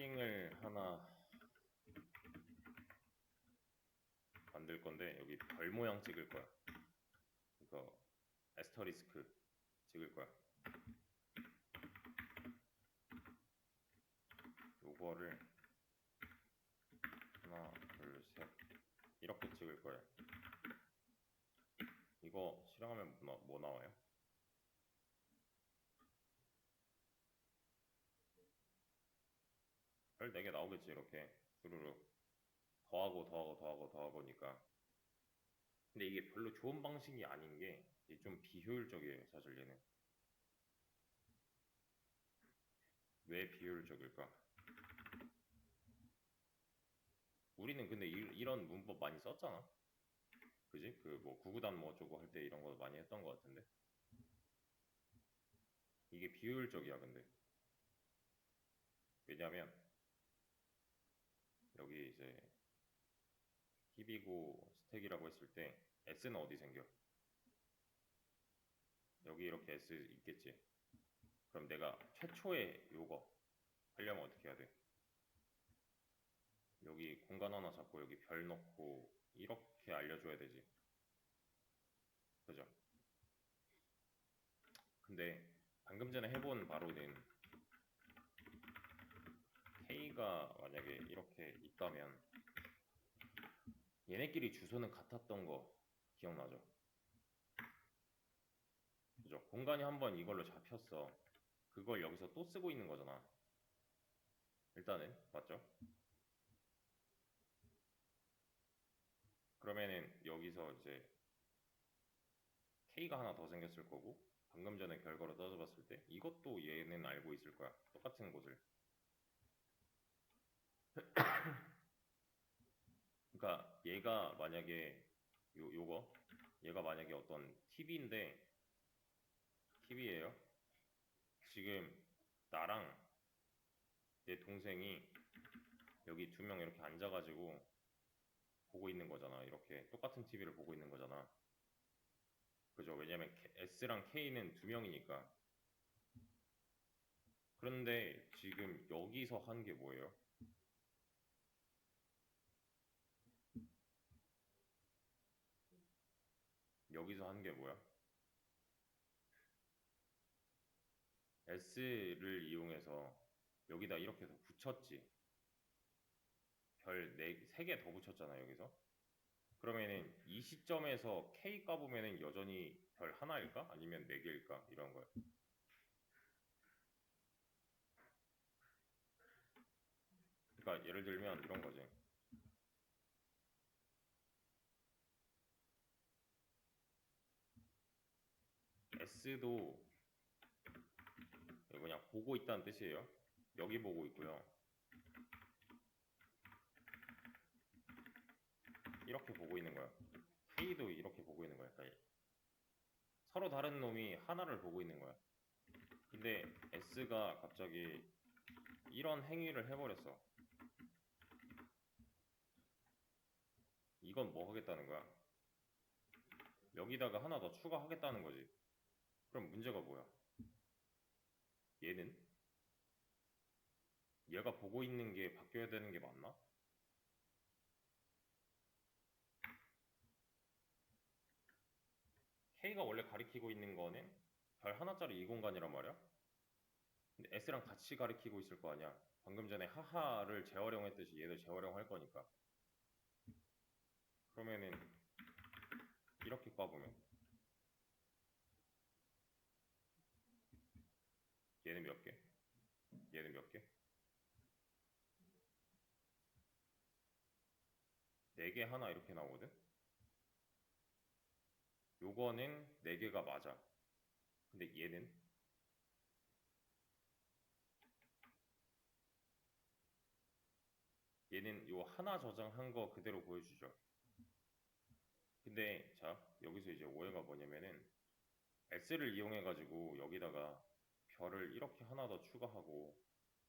스트링을 하나 만들 건데 여기 별 모양 찍을 거야. 이거 에스터리스크 찍을 거야. 요거를 하나, 둘, 셋 이렇게 찍을 거예요. 이거 실행하면 뭐, 나- 뭐 나와요? 별 4개 나오겠지 이렇게. 주르륵 더하고 더하고 더하고 더하고니까. 근데 이게 별로 좋은 방식이 아닌 게 좀 비효율적이에요 사실 얘는. 왜 비효율적일까? 우리는 근데 이, 런 문법 많이 썼잖아. 그지? 그 뭐 구구단 뭐 어쩌고 할 때 이런 거 많이 했던 것 같은데. 이게 비효율적이야 근데. 왜냐면 여기 이제 힙이고 스택이라고 했을 때 S는 어디 생겨? 여기 이렇게 S 있겠지? 그럼 내가 최초에 요거 하려면 어떻게 해야 돼? 여기 공간 하나 잡고 여기 별 넣고 이렇게 알려줘야 되지. 그죠? 근데 방금 전에 해본 바로는 K가 만약에 이렇게 있다면 얘네끼리 주소는 같았던 거 기억나죠? 그죠? 공간이 한번 이걸로 잡혔어. 그걸 여기서 또 쓰고 있는 거잖아. 일단은 맞죠? 그러면은 여기서 이제 K가 하나 더 생겼을 거고 방금 전에 결과로 따져봤을 때 이것도 얘는 알고 있을 거야. 똑같은 곳을. 그러니까 얘가 만약에 요 요거 얘가 만약에 어떤 TV인데 TV예요. 지금 나랑 내 동생이 여기 두 명 이렇게 앉아가지고 보고 있는 거잖아. 이렇게 똑같은 TV를 보고 있는 거잖아. 그죠? 왜냐면 S랑 K는 두 명이니까. 그런데 지금 여기서 한 게 뭐예요? 여기서 한 게 뭐야? S를 이용해서 여기다 이렇게 더 붙였지. 별 4, 3개 더 붙였잖아, 여기서. 그러면은 이 시점에서 K 까보면은 여전히 별 하나일까? 아니면 4개일까? 이런 거야. 그러니까 예를 들면 이런 거지. 이거 그냥 보고 있다는 뜻이에요. 여기 보고 있고요. 이렇게 보고 있는 거야. K도 이렇게 보고 있는 거야. 서로 다른 놈이 하나를 보고 있는 거야. 근데 S가 갑자기 이런 행위를 해버렸어. 이건 뭐 하겠다는 거야? 여기다가 하나 더 추가하겠다는 거지. 그럼 문제가 뭐야? 얘는? 얘가 보고 있는 게 바뀌어야 되는 게 맞나? K가 원래 가리키고 있는 거는 별 하나짜리 이 공간이란 말이야? 근데 S랑 같이 가리키고 있을 거 아니야? 방금 전에 하하를 재활용했듯이 얘도 재활용할 거니까. 그러면은 이렇게 까보면 얘는 몇 개? 얘는 몇 개? 네개 하나 이렇게 나오거든? 요거는 네 개가 맞아. 근데 얘는 얘는 요 하나 저장한 거 그대로 보여주죠. 근데 자 여기서 이제 오해가 뭐냐면은 S를 이용해 가지고 여기다가 별을 이렇게 하나 더 추가하고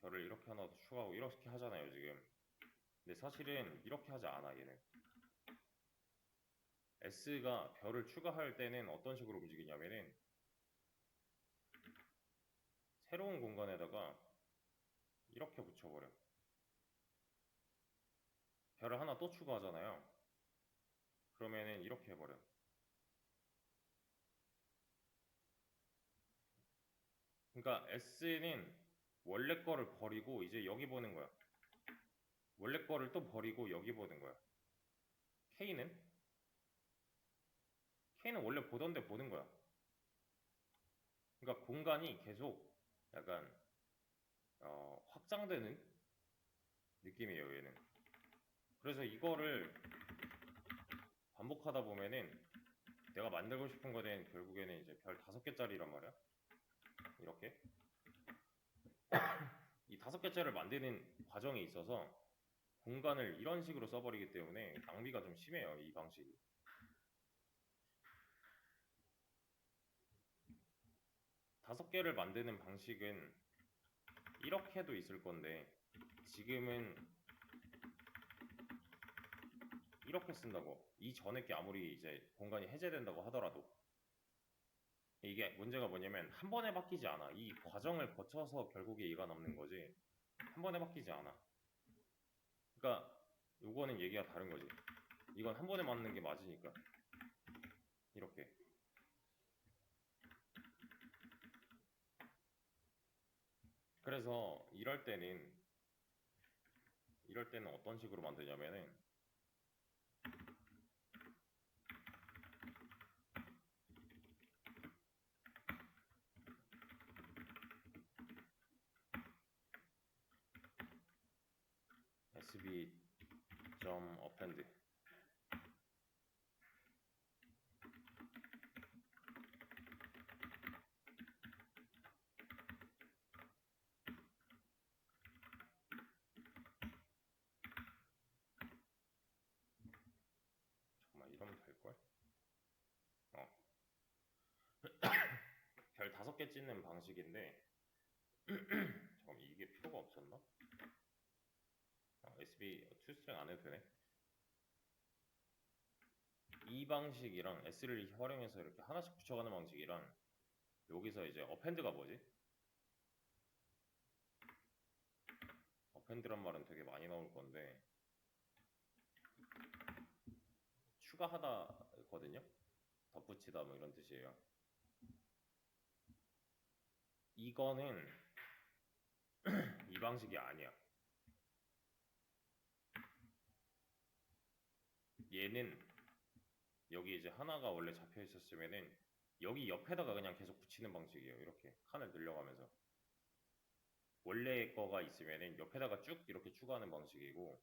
별을 이렇게 하나 더 추가하고 이렇게 하잖아요 지금 근데 사실은 이렇게 하지 않아 얘는 S가 별을 추가할 때는 어떤 식으로 움직이냐면은 새로운 공간에다가 이렇게 붙여버려 별을 하나 또 추가하잖아요. 그러면은 이렇게 해버려. 그러니까 S는 원래 거를 버리고 이제 여기 보는 거야. 원래 거를 또 버리고 여기 보는 거야. K는? K는 원래 보던 데 보는 거야. 그러니까 공간이 계속 약간 어, 확장되는 느낌이에요, 얘는. 그래서 이거를 반복하다 보면은 내가 만들고 싶은 거는 결국에는 이제 별 다섯 개짜리란 말이야. 이렇게. 이 다섯 개짜리를 만드는 과정에 있어서 공간을 이런 식으로 써버리기 때문에 낭비가 좀 심해요, 이 방식이. 다섯 개를 만드는 방식은 이렇게도 있을 건데 지금은 이렇게 쓴다고 이 전에 게 아무리 이제 공간이 해제된다고 하더라도 이게 문제가 뭐냐면 한 번에 바뀌지 않아. 이 과정을 거쳐서 결국에 얘가 남는 거지. 한 번에 바뀌지 않아. 그러니까 요거는 얘기가 다른 거지. 이건 한 번에 맞는 게 맞으니까. 이렇게. 그래서 이럴 때는 이럴 때는 어떤 식으로 만드냐면은 sb 점 append 정말 이러면 될걸? 어. 별 다섯 개 찍는 방식인데 잠깐 이게 필요가 없었나? 아, SB 투스트링 안 해도 되네. 이 방식이랑 S를 활용해서 이렇게 하나씩 붙여가는 방식이랑 여기서 이제 어펜드가 뭐지? 어펜드란 말은 되게 많이 나올 건데 추가하다거든요. 덧붙이다 뭐 이런 뜻이에요. 이거는 이 방식이 아니야. 얘는 여기 이제 하나가 원래 잡혀 있었으면은 여기 옆에다가 그냥 계속 붙이는 방식이에요. 이렇게 칸을 늘려가면서 원래 거가 있으면은 옆에다가 쭉 이렇게 추가하는 방식이고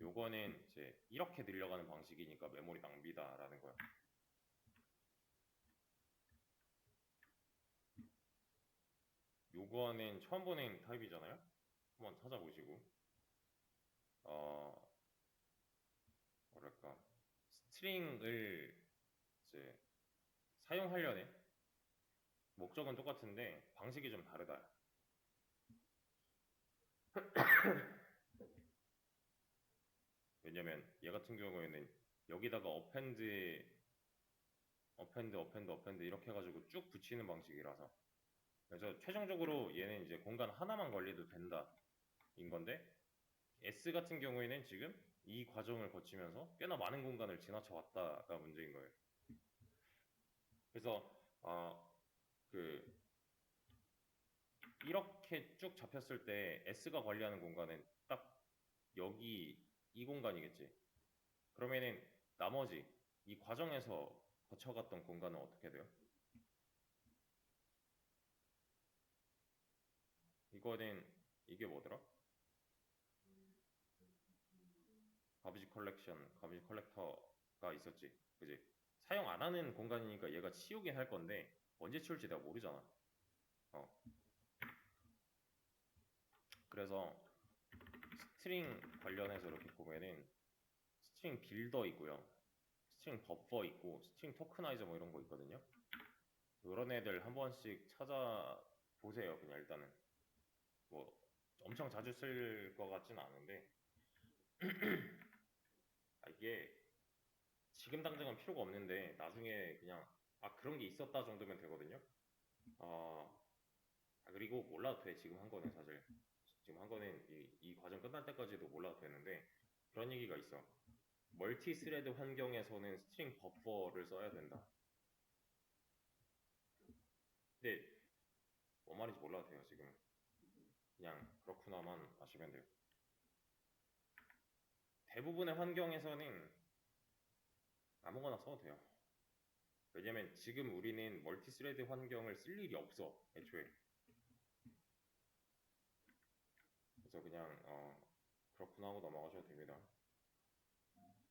요거는 이제 이렇게 늘려가는 방식이니까 메모리 낭비다라는 거야. 요거는 처음 보는 타입이잖아요. 한번 찾아보시고 어 스트링을 이제 사용하려는 목적은 똑같은데 방식이 좀 다르다. 왜냐면 얘 같은 경우에는 여기다가 어펜드 어펜드 어펜드 어펜드 이렇게 해가지고 쭉 붙이는 방식이라서 그래서 최종적으로 얘는 이제 공간 하나만 관리도 된다 인 건데 S 같은 경우에는 지금 이 과정을 거치면서 꽤나 많은 공간을 지나쳐 왔다가 문제인 거예요. 그래서 아그 이렇게 쭉 잡혔을 때 S가 관리하는 공간은 딱 여기 이 공간이겠지. 그러면은 나머지 이 과정에서 거쳐갔던 공간은 어떻게 돼요? 이거는 이게 뭐더라? 가비지 컬렉션, 가비지 컬렉터가 있었지. 그지? 사용 안 하는 공간이니까 얘가 치우긴 할 건데 언제 치울지 내가 모르잖아. 어. 그래서 스트링 관련해서 이렇게 보면은 스트링 빌더 있고요. 스트링 버퍼 있고 스트링 토크나이저 뭐 이런 거 있거든요. 이런 애들 한 번씩 찾아 보세요. 그냥 일단은 뭐 엄청 자주 쓸 것 같진 않은데 아, 이게 지금 당장은 필요가 없는데 나중에 그냥 아 그런 게 있었다 정도면 되거든요. 어, 아, 그리고 몰라도 돼 지금 한 거는 사실 지금 한 거는 이, 이 과정 끝날 때까지도 몰라도 되는데 그런 얘기가 있어. 멀티 스레드 환경에서는 스트링 버퍼를 써야 된다. 근데 뭔 말인지 몰라도 돼요 지금. 그냥 그렇구나만 아시면 돼요. 대부분의 환경에서는 아무거나 써도 돼요. 왜냐면 지금 우리는 멀티 스레드 환경을 쓸 일이 없어 애초에. 그래서 그냥 어, 그렇구나 하고 넘어가셔도 됩니다.